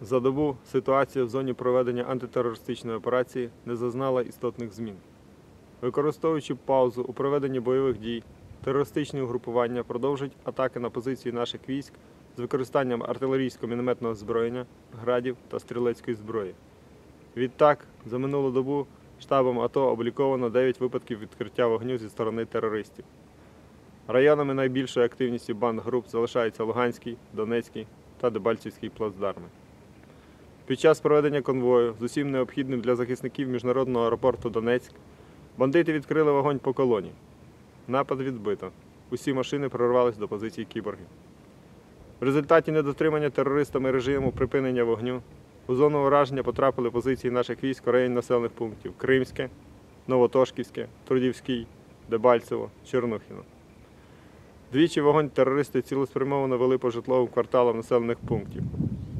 За добу ситуація в зоні проведення антитерористичної операції не зазнала істотних змін. Використовуючи паузу у проведенні бойових дій, терористичні угрупування продовжують атаки на позиції наших військ з використанням артилерійсько-мінометного озброєння, градів та стрілецької зброї. Відтак, за минулу добу штабом АТО обліковано 9 випадків відкриття вогню зі сторони терористів. Районами найбільшої активності банд груп залишаються Луганський, Донецький та Дебальцівський плацдарми. Під час проведення конвою з усім необхідним для захисників міжнародного аеропорту Донецьк бандити відкрили вогонь по колоні. Напад відбито. Усі машини прорвались до позицій кіборгів. В результаті недотримання терористами режиму припинення вогню у зону ураження потрапили позиції наших військ районі населених пунктів Кримське, Новотошківське, Трудівський, Дебальцево, Чернухіно. Двічі вогонь терористи цілеспрямовано вели по житловим кварталам населених пунктів.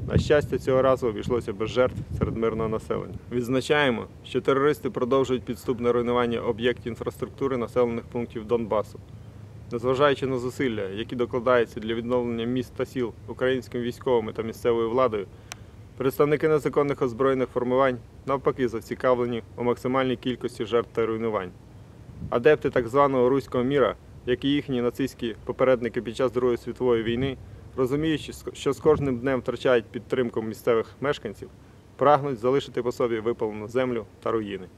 На щастя, цього разу обійшлося без жертв серед мирного населення. Відзначаємо, що терористи продовжують підступне руйнування об'єктів інфраструктури населених пунктів Донбасу. Незважаючи на зусилля, які докладаються для відновлення міст та сіл українськими військовими та місцевою владою, представники незаконних озброєних формувань навпаки зацікавлені у максимальній кількості жертв та руйнувань. Адепти так званого руського міра, як і їхні нацистські попередники під час Другої світової війни, розуміючи, що з кожним днем втрачають підтримку місцевих мешканців, прагнуть залишити по собі випалену землю та руїни.